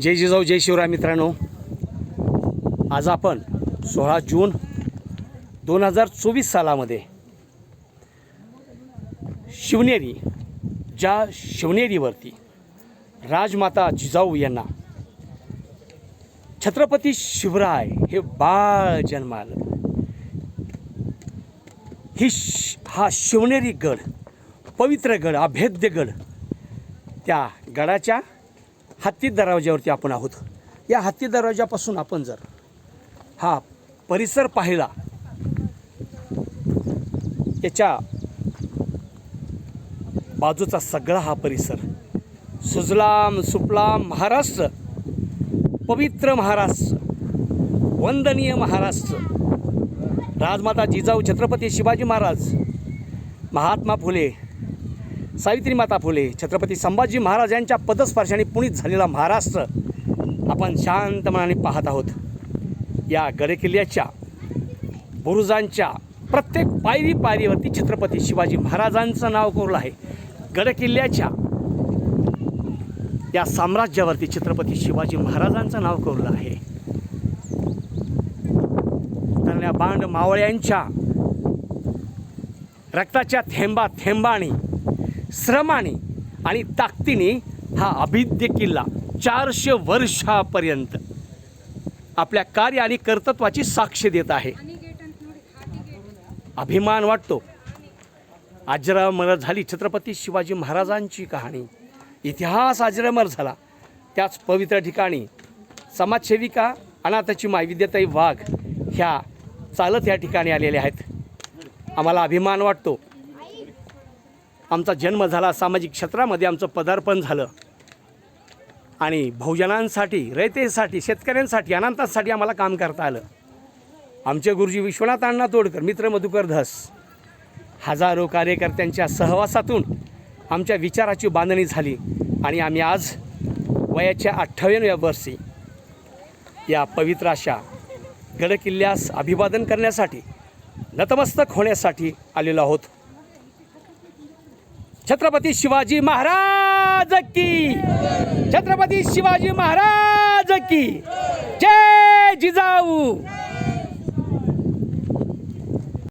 जय जिजाऊ जय शिवराय मित्रांनो. आज आपण सोळा जून दोन हजार चोवीस सालामध्ये शिवनेरी ज्या शिवनेरीवरती राजमाता जिजाऊ यांना छत्रपती शिवराय हे बाळ जन्मालं. ही हा शिवनेरी गड पवित्र गड अभेद्य गड त्या गडाच्या हत्ती दरवाज्यावरती आपण आहोत. या हत्ती दरवाजापासून आपण जर हा परिसर पाहिला याच्या बाजूचा सगळा हा परिसर सुजलाम सुपलाम महाराष्ट्र पवित्र महाराष्ट्र वंदनीय महाराष्ट्र राजमाता जिजाऊ छत्रपती शिवाजी महाराज महात्मा फुले सावित्री माता फुले छत्रपती संभाजी महाराज यांच्या पदस्पर्शाने पुणित झालेला महाराष्ट्र आपण शांत मनाने पाहत आहोत. या गडकिल्ल्याच्या बुरुजांच्या प्रत्येक पायरी पायरीवरती छत्रपती शिवाजी महाराजांचं नाव कोरलं आहे. गडकिल्ल्याच्या या साम्राज्यावरती छत्रपती शिवाजी महाराजांचं नाव कोरलं आहे. तर या बांड मावळ्यांच्या रक्ताच्या थेंबा थेंबाने श्रमाने आणि ताकदीने हा अभिद्य किल्ला चारशे वर्षापर्यंत आपल्या कार्य आणि कर्तृत्वाची साक्ष देत आहे. अभिमान वाटतो. अजरामर झाली छत्रपती शिवाजी महाराजांची कहाणी. इतिहास अजरामर झाला. त्याच पवित्र ठिकाणी समाजसेविका अनाथाची माय विद्याताई वाघ ह्या चालत या ठिकाणी आलेल्या आहेत. आम्हाला अभिमान वाटतो. आमचा जन्म झाला सामाजिक क्षेत्रामध्ये आमचं पदार्पण झालं. आणि बहुजनांसाठी रयतेसाठी शेतकऱ्यांसाठी अनंतांसाठी आम्हाला काम करता आलं. आमचे गुरुजी विश्वनाथ अण्णा तोडकर मित्र मधुकर धस हजारो कार्यकर्त्यांच्या सहवासातून आमच्या विचाराची बांधणी झाली आणि आम्ही आज वयाच्या अठ्ठावन्नव्या वर्षी या पवित्र अशा गडकिल्ल्यास अभिवादन करण्यासाठी नतमस्तक होण्यासाठी आलेलो आहोत. छत्रपती शिवाजी महाराज की. छत्रपती शिवाजी महाराज की. जय जिजाऊ.